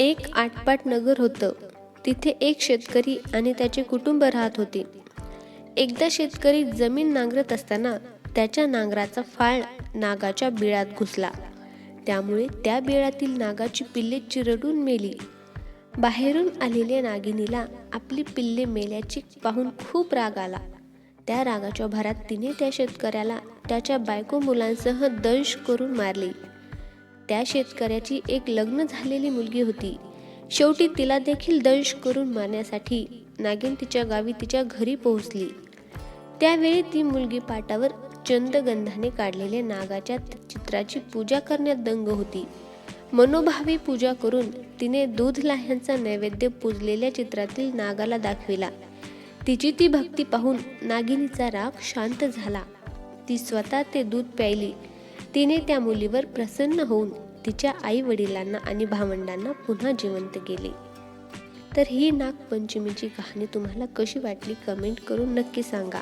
एक आटपाट नगर होतं. तिथे एक शेतकरी आणि त्याचे कुटुंब राहत होते. एकदा शेतकरी जमीन नांगरत असताना त्याच्या नांगराचा फाळ नागाच्या बिळात घुसला. त्यामुळे त्या बिळातील नागाची पिल्ले चिरडून मेली. बाहेरून आलेल्या नागिनीला आपली पिल्ले मेल्याची पाहून खूप राग आला. त्या रागाच्या भरात तिने त्या शेतकऱ्याला त्याच्या बायको मुलांसह दंश करून मारले. त्या शेतकऱ्याची एक लग्न झालेली मुलगी होती. शेवटी तिला देखील दंश करून मारण्यासाठी नागिन तिच्या गावी तिच्या घरी पोहोचली. त्यावेळी ती मुलगी पाटावर चंदगंधाने काढलेल्या नागाच्या चित्राची पूजा करण्यात दंग होती. मनोभावी पूजा करून तिने दूध लाह्यांचा नैवेद्य पूजलेल्या चित्रातील नागाला दाखविला. तिची ती भक्ती पाहून नागिनीचा राग शांत झाला. ती स्वतः ते दूध प्यायली. तिने त्या मुलीवर प्रसन्न होऊन तिच्या आई वडिलांना आणि भावंडांना पुन्हा जिवंत केले. तर ही नागपंचमीची कहाणी तुम्हाला कशी वाटली? कमेंट करून नक्की सांगा.